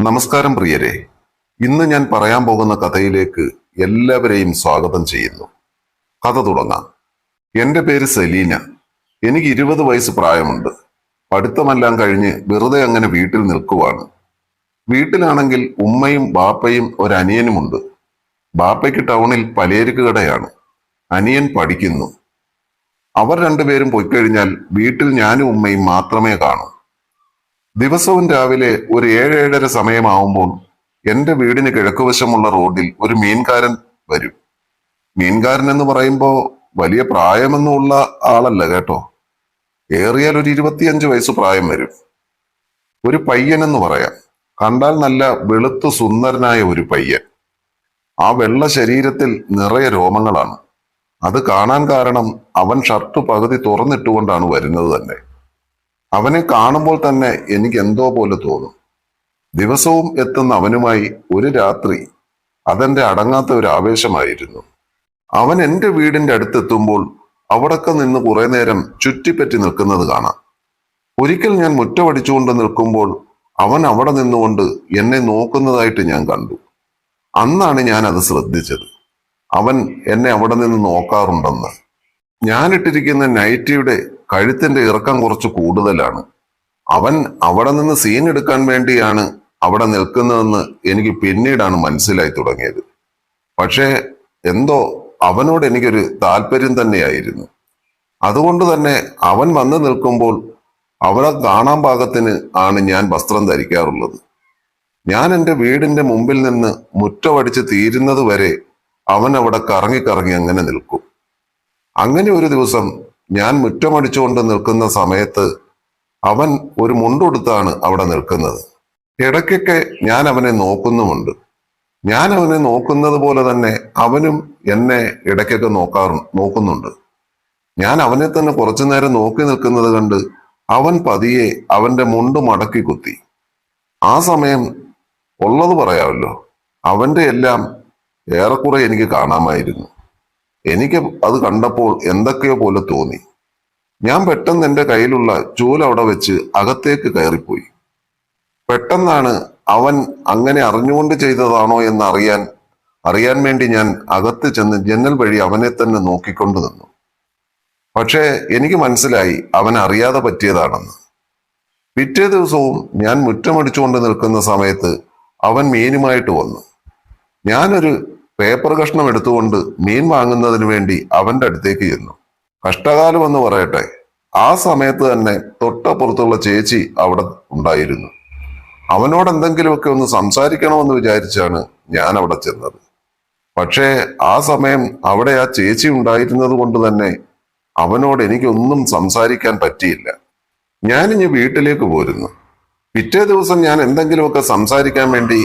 നമസ്കാരം പ്രിയരെ. ഇന്ന് ഞാൻ പറയാൻ പോകുന്ന കഥയിലേക്ക് എല്ലാവരെയും സ്വാഗതം ചെയ്യുന്നു. കഥ തുടങ്ങാം. എന്റെ പേര് സെലീന. എനിക്ക് ഇരുപത് വയസ്സ് പ്രായമുണ്ട്. പഠിത്തമെല്ലാം കഴിഞ്ഞ് വെറുതെ അങ്ങനെ വീട്ടിൽ നിൽക്കുവാണ്. വീട്ടിലാണെങ്കിൽ ഉമ്മയും ബാപ്പയും ഒരനിയനുമുണ്ട്. ബാപ്പയ്ക്ക് ടൗണിൽ പലേരുക്ക് കടയാണ്. അനിയൻ പഠിക്കുന്നു. അവർ രണ്ടുപേരും പോയിക്കഴിഞ്ഞാൽ വീട്ടിൽ ഞാനും ഉമ്മയും മാത്രമേ കാണൂ. ദിവസവും രാവിലെ ഒരു ഏഴ് ഏഴര സമയമാവുമ്പോൾ എന്റെ വീടിന് കിഴക്കുവശമുള്ള റോഡിൽ ഒരു മീൻകാരൻ വരും. മീൻകാരൻ എന്ന് പറയുമ്പോൾ വലിയ പ്രായമൊന്നുമുള്ള ആളല്ല കേട്ടോ. ഏറിയാൽ ഒരു ഇരുപത്തിയഞ്ച് വയസ്സ് പ്രായം വരും. ഒരു പയ്യൻ എന്ന് പറയാം. കണ്ടാൽ നല്ല വെളുത്തു സുന്ദരനായ ഒരു പയ്യൻ. ആ വെള്ള ശരീരത്തിൽ നിറയെ രോമങ്ങളാണ്. അത് കാണാൻ കാരണം അവൻ ഷർട്ട് പകുതി തുറന്നിട്ടുകൊണ്ടാണ് വരുന്നത് തന്നെ. അവനെ കാണുമ്പോൾ തന്നെ എനിക്ക് എന്തോ പോലെ തോന്നും. ദിവസവും എത്തുന്ന അവനുമായി ഒരു രാത്രി അതെന്റെ അടങ്ങാത്ത ഒരു ആവേശമായിരുന്നു. അവൻ എന്റെ വീടിന്റെ അടുത്തെത്തുമ്പോൾ അവിടൊക്കെ നിന്ന് കുറെ നേരം ചുറ്റിപ്പറ്റി നിൽക്കുന്നത് കാണാം. ഒരിക്കൽ ഞാൻ മുറ്റമടിച്ചുകൊണ്ട് നിൽക്കുമ്പോൾ അവൻ അവിടെ നിന്നുകൊണ്ട് എന്നെ നോക്കുന്നതായിട്ട് ഞാൻ കണ്ടു. അന്നാണ് ഞാൻ അത് ശ്രദ്ധിച്ചത്. അവൻ എന്നെ അവിടെ നിന്ന് നോക്കാറുണ്ടെന്ന്. ഞാനിട്ടിരിക്കുന്ന നൈറ്റിയുടെ കഴുത്തിന്റെ ഇറക്കം കുറച്ച് കൂടുതലാണ്. അവൻ അവിടെ നിന്ന് സീൻ എടുക്കാൻ വേണ്ടിയാണ് അവിടെ നിൽക്കുന്നതെന്ന് എനിക്ക് പിന്നീടാണ് മനസ്സിലായി തുടങ്ങിയത്. പക്ഷേ എന്തോ അവനോട് എനിക്കൊരു താല്പര്യം തന്നെയായിരുന്നു. അതുകൊണ്ട് തന്നെ അവൻ വന്നു നിൽക്കുമ്പോൾ അവളെ കാണാൻ പാകത്തിന് ആണ് ഞാൻ വസ്ത്രം ധരിക്കാറുള്ളത്. ഞാൻ എന്റെ വീടിന്റെ മുമ്പിൽ നിന്ന് മുറ്റമടിച്ച് തീരുന്നത് വരെ അവൻ അവിടെ കറങ്ങി കറങ്ങി അങ്ങനെ നിൽക്കും. അങ്ങനെ ഒരു ദിവസം ഞാൻ മുറ്റമടിച്ചുകൊണ്ട് നിൽക്കുന്ന സമയത്ത് അവൻ ഒരു മുണ്ടുടുത്താണ് അവിടെ നിൽക്കുന്നത്. ഇടയ്ക്കൊക്കെ ഞാൻ അവനെ നോക്കുന്നുമുണ്ട്. ഞാൻ അവനെ നോക്കുന്നത് പോലെ തന്നെ അവനും എന്നെ ഇടയ്ക്കൊക്കെ നോക്കാറു നോക്കുന്നുണ്ട്. ഞാൻ അവനെ തന്നെ കുറച്ചു നേരം നോക്കി നിൽക്കുന്നത് കണ്ട് അവൻ പതിയെ അവന്റെ മുണ്ട് മടക്കി കുത്തി. ആ സമയം ഉള്ളത് പറയാമല്ലോ. അവന്റെ എല്ലാം ഏറെക്കുറെ എനിക്ക് കാണാമായിരുന്നു. എനിക്ക് അത് കണ്ടപ്പോൾ എന്തൊക്കെയോ പോലെ തോന്നി. ഞാൻ പെട്ടെന്ന് എന്റെ കയ്യിലുള്ള ചൂൽ അവിടെ വെച്ച് അകത്തേക്ക് കയറിപ്പോയി. പെട്ടെന്നാണ് അവൻ അങ്ങനെ അറിഞ്ഞുകൊണ്ട് ചെയ്തതാണോ എന്ന് അറിയാൻ അറിയാൻ വേണ്ടി ഞാൻ അകത്ത് ചെന്ന് ജനൽ വഴി അവനെ തന്നെ നോക്കിക്കൊണ്ട് നിന്നു. പക്ഷേ എനിക്ക് മനസ്സിലായി അവൻ അറിയാതെ പറ്റിയതാണെന്ന്. പിറ്റേ ദിവസവും ഞാൻ മുറ്റമടിച്ചുകൊണ്ട് നിൽക്കുന്ന സമയത്ത് അവൻ മീനുമായിട്ട് വന്നു. ഞാനൊരു പേപ്പർ കഷ്ണം എടുത്തുകൊണ്ട് മീൻ വാങ്ങുന്നതിന് വേണ്ടി അവന്റെ അടുത്തേക്ക് ചെന്നു. കഷ്ടകാലം എന്ന് പറയട്ടെ ആ സമയത്ത് തന്നെ തൊട്ടപ്പുറത്തുള്ള ചേച്ചി അവിടെ ഉണ്ടായിരുന്നു. അവനോട് എന്തെങ്കിലുമൊക്കെ ഒന്ന് സംസാരിക്കണമെന്ന് വിചാരിച്ചാണ് ഞാൻ അവിടെ ചെന്നത്. പക്ഷേ ആ സമയം അവിടെ ആ ചേച്ചി ഉണ്ടായിരുന്നത് കൊണ്ട് തന്നെ അവനോട് എനിക്കൊന്നും സംസാരിക്കാൻ പറ്റിയില്ല. ഞാനിഞ്ഞ് വീട്ടിലേക്ക് പോരുന്നു. പിറ്റേ ദിവസം ഞാൻ എന്തെങ്കിലുമൊക്കെ സംസാരിക്കാൻ വേണ്ടി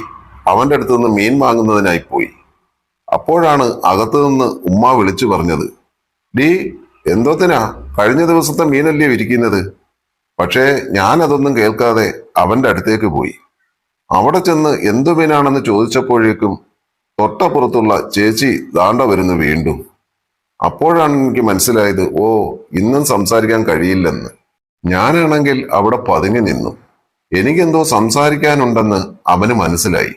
അവന്റെ അടുത്തുനിന്ന് മീൻ വാങ്ങുന്നതിനായി പോയി. അപ്പോഴാണ് അകത്തു നിന്ന് ഉമ്മ വിളിച്ചു പറഞ്ഞത് ഡീ എന്തോത്തിനാ? കഴിഞ്ഞ ദിവസത്തെ മീനല്ലേ ഇരിക്കുന്നത് പക്ഷേ ഞാൻ അതൊന്നും കേൾക്കാതെ അവന്റെ അടുത്തേക്ക് പോയി. അവിടെ ചെന്ന് എന്തു മീനാണെന്ന് ചോദിച്ചപ്പോഴേക്കും തൊട്ടപ്പുറത്തുള്ള ചേച്ചി ദാണ്ട വരുന്നു വീണ്ടും. അപ്പോഴാണ് എനിക്ക് മനസ്സിലായത് ഓ ഇന്നും സംസാരിക്കാൻ കഴിയില്ലെന്ന്. ഞാനാണെങ്കിൽ അവിടെ പതുങ്ങി നിന്നു. എനിക്കെന്തോ സംസാരിക്കാനുണ്ടെന്ന് അവന് മനസ്സിലായി.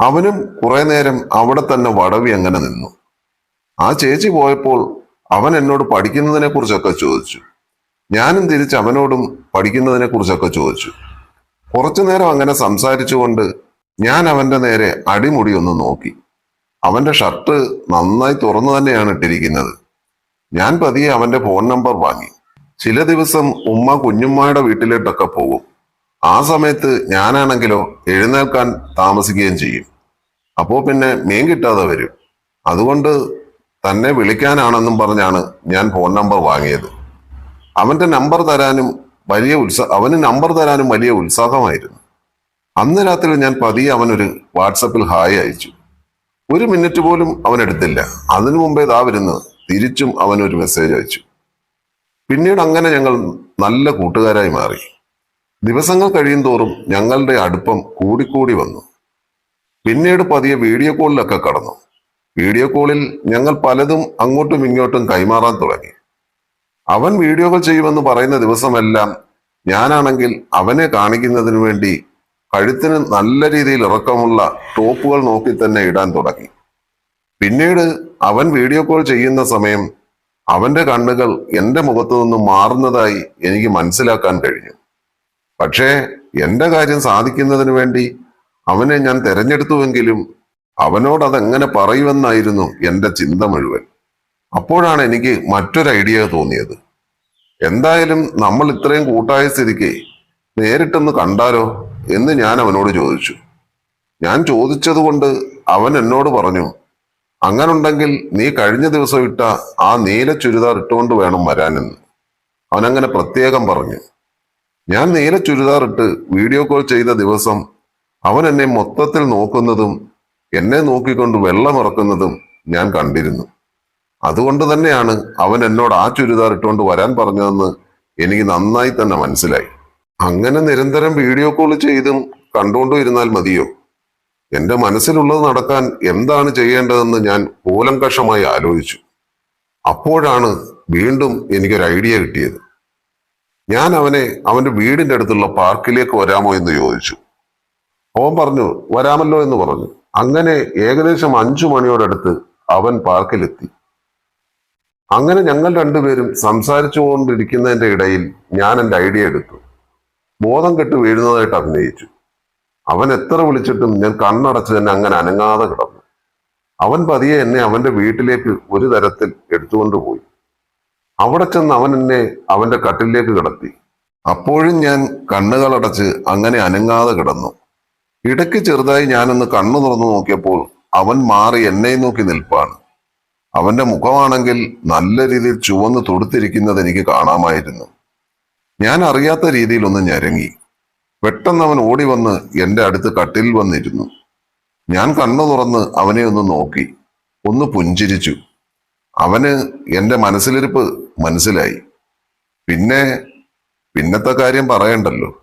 അവനും കുറെ നേരം അവിടെ തന്നെ വടവി അങ്ങനെ നിന്നു. ആ ചേച്ചി പോയപ്പോൾ അവൻ എന്നോട് പഠിക്കുന്നതിനെ കുറിച്ചൊക്കെ ചോദിച്ചു. ഞാനും തിരിച്ച് അവനോടും പഠിക്കുന്നതിനെ കുറിച്ചൊക്കെ ചോദിച്ചു. കുറച്ചു നേരം അങ്ങനെ സംസാരിച്ചുകൊണ്ട് ഞാൻ അവന്റെ നേരെ അടിമുടി ഒന്ന് നോക്കി. അവന്റെ ഷർട്ട് നന്നായി തുറന്നു തന്നെയാണ് ഇട്ടിരിക്കുന്നത്. ഞാൻ പതിയെ അവന്റെ ഫോൺ നമ്പർ വാങ്ങി. ചില ദിവസം ഉമ്മ കുഞ്ഞുമ്മയുടെ വീട്ടിലോട്ടൊക്കെ പോകും. ആ സമയത്ത് ഞാനാണെങ്കിലോ എഴുന്നേൽക്കാൻ താമസിക്കുകയും ചെയ്യും. അപ്പോൾ പിന്നെ മീൻ കിട്ടാതെ വരും. അതുകൊണ്ട് തന്നെ വിളിക്കാനാണെന്നും പറഞ്ഞാണ് ഞാൻ ഫോൺ നമ്പർ വാങ്ങിയത്. അവന്റെ നമ്പർ തരാനും വലിയ ഉത്സാഹ അവന് നമ്പർ തരാനും വലിയ ഉത്സാഹമായിരുന്നു. അന്ന് രാത്രി ഞാൻ പതിയെ അവനൊരു വാട്സപ്പിൽ ഹായ് അയച്ചു. ഒരു മിനിറ്റ് പോലും അവൻ എടുത്തില്ല അതിനു മുമ്പേ ഇതാ വരുന്നത് തിരിച്ചും അവനൊരു മെസ്സേജ് അയച്ചു. പിന്നീട് അങ്ങനെ ഞങ്ങൾ നല്ല കൂട്ടുകാരായി മാറി. ദിവസങ്ങൾ കഴിയും തോറും ഞങ്ങളുടെ അടുപ്പം കൂടിക്കൂടി വന്നു. പിന്നീട് പതിയെ വീഡിയോ കോളിലൊക്കെ കടന്നു. വീഡിയോ കോളിൽ ഞങ്ങൾ പലതും അങ്ങോട്ടും ഇങ്ങോട്ടും കൈമാറാൻ തുടങ്ങി. അവൻ വീഡിയോകൾ ചെയ്യുമെന്ന് പറയുന്ന ദിവസമെല്ലാം ഞാനാണെങ്കിൽ അവനെ കാണിക്കുന്നതിന് വേണ്ടി കഴുത്തിന് നല്ല രീതിയിൽ ഇറക്കമുള്ള ടോപ്പുകൾ നോക്കി തന്നെ ഇടാൻ തുടങ്ങി. പിന്നീട് അവൻ വീഡിയോ കോൾ ചെയ്യുന്ന സമയം അവന്റെ കണ്ണുകൾ എന്റെ മുഖത്തു നിന്നും മാറുന്നതായി എനിക്ക് മനസ്സിലാക്കാൻ കഴിഞ്ഞു. പക്ഷേ എന്റെ കാര്യം സാധിക്കുന്നതിന് വേണ്ടി അവനെ ഞാൻ തെരഞ്ഞെടുത്തുവെങ്കിലും അവനോട് അതെങ്ങനെ പറയുമെന്നായിരുന്നു എന്റെ ചിന്ത മുഴുവൻ. അപ്പോഴാണ് എനിക്ക് മറ്റൊരു ഐഡിയ തോന്നിയത്. എന്തായാലും നമ്മൾ ഇത്രയും കൂട്ടായ സ്ഥിതിക്ക് നേരിട്ടൊന്ന് കണ്ടാലോ എന്ന് ഞാൻ അവനോട് ചോദിച്ചു. ഞാൻ ചോദിച്ചതുകൊണ്ട് അവൻ എന്നോട് പറഞ്ഞു അങ്ങനുണ്ടെങ്കിൽ നീ കഴിഞ്ഞ ദിവസം ഇട്ട ആ നീല ചുരിദാർ ഇട്ടുകൊണ്ട് വേണം വരാനെന്ന്. അവനങ്ങനെ പ്രത്യേകം പറഞ്ഞു. ഞാൻ നീല ചുരിദാറിട്ട് വീഡിയോ കോൾ ചെയ്ത ദിവസം അവൻ എന്നെ മൊത്തത്തിൽ നോക്കുന്നതും എന്നെ നോക്കിക്കൊണ്ട് വെള്ളമിറക്കുന്നതും ഞാൻ കണ്ടിരുന്നു. അതുകൊണ്ട് തന്നെയാണ് അവൻ എന്നോട് ആ ചുരിദാർ ഇട്ടുകൊണ്ട് വരാൻ പറഞ്ഞതെന്ന് എനിക്ക് നന്നായി തന്നെ മനസ്സിലായി. അങ്ങനെ നിരന്തരം വീഡിയോ കോൾ ചെയ്തും കണ്ടുകൊണ്ടും ഇരുന്നാൽ മതിയോ? എന്റെ മനസ്സിലുള്ളത് നടക്കാൻ എന്താണ് ചെയ്യേണ്ടതെന്ന് ഞാൻ കൂലങ്കഷമായി ആലോചിച്ചു. അപ്പോഴാണ് വീണ്ടും എനിക്കൊരു ഐഡിയ കിട്ടിയത്. ഞാൻ അവനെ അവന്റെ വീടിന്റെ അടുത്തുള്ള പാർക്കിലേക്ക് വരാമോ എന്ന് ചോദിച്ചു. അവൻ പറഞ്ഞു വരാമല്ലോ എന്ന് പറഞ്ഞു. അങ്ങനെ ഏകദേശം അഞ്ചു മണിയോടടുത്ത് അവൻ പാർക്കിലെത്തി. അങ്ങനെ ഞങ്ങൾ രണ്ടുപേരും സംസാരിച്ചു കൊണ്ടിരിക്കുന്നതിന്റെ ഇടയിൽ ഞാൻ എന്റെ ഐഡിയ എടുത്തു. ബോധം കെട്ട് വീഴുന്നതായിട്ട് അഭിനയിച്ചു. അവൻ എത്ര വിളിച്ചിട്ടും ഞാൻ കണ്ണടച്ച് തന്നെ അങ്ങനെ അനങ്ങാതെ കിടന്നു. അവൻ പതിയെ എന്നെ അവന്റെ വീട്ടിലേക്ക് ഒരു തരത്തിൽ എടുത്തുകൊണ്ടുപോയി അവിടെ ചെന്ന് അവൻ എന്നെ അവന്റെ കട്ടിലേക്ക് കിടത്തി. അപ്പോഴും ഞാൻ കണ്ണുകളടച്ച് അങ്ങനെ അനങ്ങാതെ കിടന്നു. ഇടയ്ക്ക് ചെറുതായി ഞാനൊന്ന് കണ്ണു തുറന്നു നോക്കിയപ്പോൾ അവൻ മാറി എന്നെ നോക്കി നിൽപ്പാണ്. അവന്റെ മുഖമാണെങ്കിൽ നല്ല രീതിയിൽ ചുവന്ന് തൊടുത്തിരിക്കുന്നത് എനിക്ക് കാണാമായിരുന്നു. ഞാൻ അറിയാത്ത രീതിയിൽ ഒന്ന് ഞരങ്ങി. പെട്ടെന്ന് അവൻ ഓടി വന്ന് എന്റെ അടുത്ത് കട്ടിൽ വന്നിരുന്നു. ഞാൻ കണ്ണു തുറന്ന് അവനെ ഒന്ന് നോക്കി. ഒന്ന് പുഞ്ചിരിച്ചു. അവന് എന്റെ മനസ്സിലിരിപ്പ് മനസ്സിലായി. പിന്നെ പിന്നത്തെ കാര്യം പറയണ്ടല്ലോ.